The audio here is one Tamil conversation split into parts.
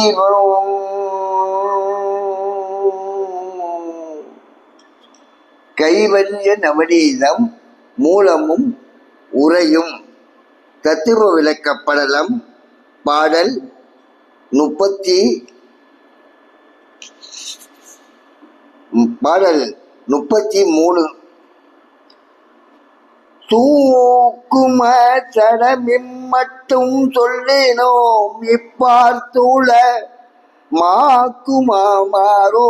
சிவம் கைவல்ய நவநீதம் மூலமும் உரையும் தத்துவ விளக்கப்படலம் பாடல் முப்பத்தி பாடல் முப்பத்தி மூணு. தூக்கும சடமிம் மட்டும் சொல்லினோம். இப்பார்த்துள மாக்குமா மாறோ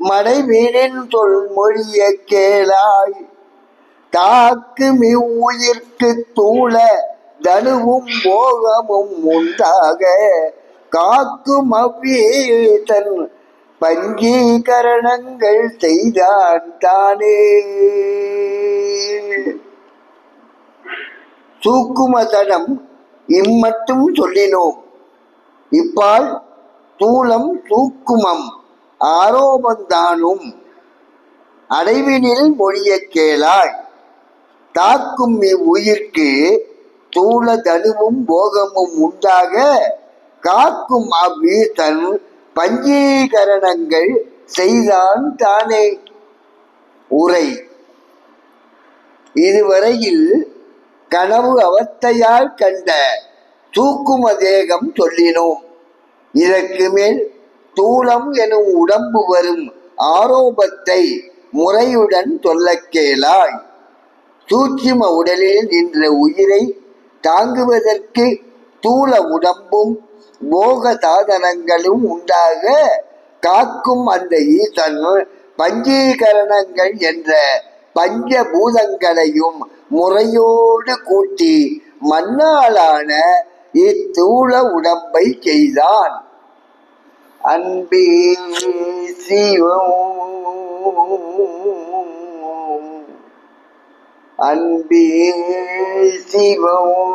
மடைவீரின் சொல் மொழிய கேளாய். தாக்கு மிவ்வுயிர்க்கு தூள தனுவும் போகமும் உண்டாக. காக்கும் அவ்வியேதன் பஞ்சீகரணங்கள் செய்தான் தானே. தூக்குமதனம் இம்மட்டும் சொல்லினோம். இப்பால் தூளம் தூக்குமம் ஆரோபந்தானும் அடைவினில் மொழிய கேளாய் தாக்கும் இவ்வுயிர்க்கு தூள தனுவும் போகமும் உண்டாக காக்கும் அவ்வீர்த்தன் பஞ்சீகரணங்கள் செய்தான் தானே. உரை. இதுவரையில் கனவு அவத்தையால் கண்ட தூக்கும தேகம் சொல்லினோம். இதற்கு மேல் தூளம் எனும் உடம்பு வரும் ஆரோபத்தை முறையுடன் சொல்ல கேளாய். சூட்சிம உடலில் நின்ற உயிரை தாங்குவதற்கு தூள உடம்பும் போக சாதனங்களும் உண்டாக காக்கும் அந்த ஈசன் பஞ்சீகரணங்கள் என்ற பஞ்சபூதங்களையும் முறையோடு கூட்டி மண்ணாலான இத்தூள உடம்பை செய்தான். அன்பே சிவம் அன்பே சிவம்